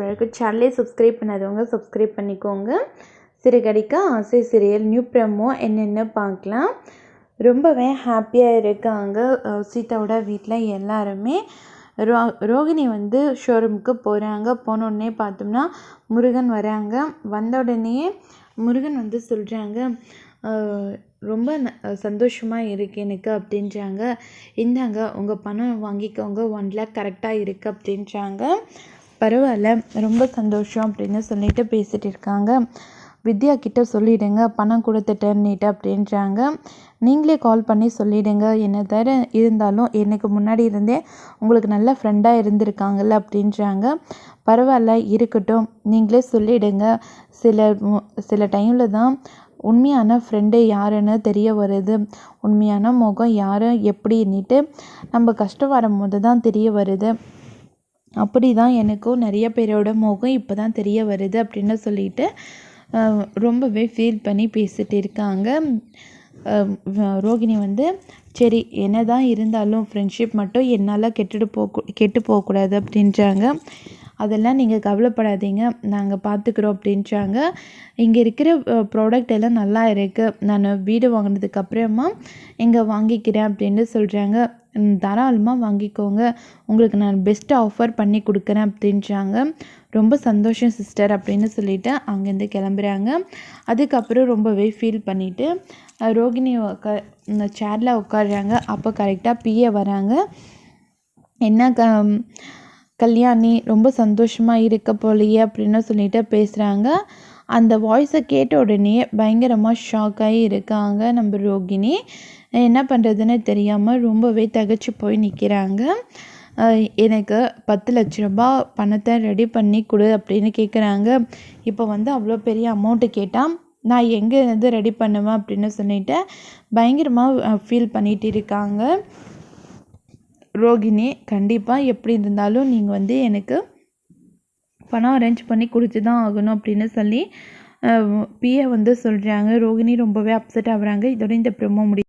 வழக்கு சேனலே சப்ஸ்கிரைப் பண்ணாதவங்க சப்ஸ்கிரைப் பண்ணிக்கோங்க. சிறுகடிக்க ஆசை சிறியல் நியூ ப்ரமோ என்னென்னு பார்க்கலாம். ரொம்பவே ஹாப்பியாக இருக்காங்க சீதாவோட வீட்டில் எல்லாருமே. ரோ ரோகிணி வந்து ஷோரூமுக்கு போகிறாங்க போனோடனே பார்த்தோம்னா முருகன் வராங்க. வந்த உடனே முருகன் வந்து சொல்கிறாங்க ரொம்ப சந்தோஷமாக இருக்குது எனக்கு அப்படின்றாங்க. இந்தாங்க உங்கள் பணம் வாங்கிக்கோங்க ஒன் லேக் கரெக்டாக இருக்குது அப்படின்றாங்க. பரவாயில்ல ரொம்ப சந்தோஷம் அப்படின்னு சொல்லிட்டு பேசிகிட்டு இருக்காங்க. வித்யா கிட்ட சொல்லிடுங்க பணம் கொடுத்துட்டேன்னுட்டு அப்படின்றாங்க. நீங்களே கால் பண்ணி சொல்லிடுங்க என்ன தவிர இருந்தாலும் எனக்கு முன்னாடி இருந்தே உங்களுக்கு நல்ல ஃப்ரெண்டாக இருந்திருக்காங்கல்ல அப்படின்றாங்க. பரவாயில்ல இருக்கட்டும் நீங்களே சொல்லிடுங்க. சில சில டைமில் தான் உண்மையான ஃப்ரெண்டு யாருன்னு தெரிய வருது. உண்மையான முகம் யார் எப்படின்னுட்டு நம்ம கஷ்டம் வரும்போது தான் தெரிய வருது. அப்படி தான் எனக்கும் நிறைய பேரோட முகம் இப்போ தான் தெரிய வருது அப்படின்னு சொல்லிட்டு ரொம்பவே ஃபீல் பண்ணி பேசிகிட்டு இருக்காங்க. ரோகிணி வந்து சரி என்ன தான் இருந்தாலும் ஃப்ரெண்ட்ஷிப் மட்டும் என்னால் கெட்டுட்டு போக கெட்டு போகக்கூடாது அப்படின்றாங்க. அதெல்லாம் நீங்கள் கவலைப்படாதீங்க. நாங்கள் பார்த்துக்குறோம் அப்படின்றாங்க. இங்கே இருக்கிற ப்ராடக்ட் எல்லாம் நல்லா இருக்குது நான் வீடு வாங்கினதுக்கு அப்புறமா இங்கே வாங்கிக்கிறேன் அப்படின்னு சொல்கிறாங்க தாராளமாக வாங்கிக்கோங்க. உங்களுக்கு நான் பெஸ்ட் ஆஃபர் பண்ணி கொடுக்குறேன் அப்படின்றாங்க. ரொம்ப சந்தோஷம் சிஸ்டர் அப்படின்னு சொல்லிட்டு அங்கேருந்து கிளம்புறாங்க. அதுக்கப்புறம் ரொம்பவே ஃபீல் பண்ணிவிட்டு ரோகிணி உக்கா சேரில் உட்காடுறாங்க அப்போ கரெக்டாக பிஏ வராங்க. என்ன க கல்யாணி ரொம்ப சந்தோஷமாக இருக்க போலையே அப்படின்னு சொல்லிட்டு பேசுகிறாங்க அந்த வாய்ஸை கேட்ட உடனே பயங்கரமாக ஷாக் ஆகி இருக்காங்க நம்ம ரோகிணி. என்ன பண்ணுறதுன்னு தெரியாமல் ரொம்பவே தகச்சு போய் நிற்கிறாங்க எனக்கு பத்து லட்ச ரூபா பணத்தை ரெடி பண்ணி கொடு அப்படின்னு கேட்குறாங்க இப்போ வந்து அவ்வளோ பெரிய அமௌண்ட்டு கேட்டால் நான் எங்கே இருந்து ரெடி பண்ணுவேன் அப்படின்னு சொல்லிட்டு பயங்கரமாக ஃபீல் பண்ணிகிட்டு இருக்காங்க. ரோகிணி கண்டிப்பாக எப்படி இருந்தாலும் நீங்கள் வந்து எனக்கு பணம் அரேஞ்ச் பண்ணி கொடுத்து தான் ஆகணும் அப்படின்னு சொல்லி பிஏ வந்து சொல்கிறாங்க ரோகிணி ரொம்பவே அப்செட் ஆகுறாங்க. இதோட இந்த ப்ரோமோ முடி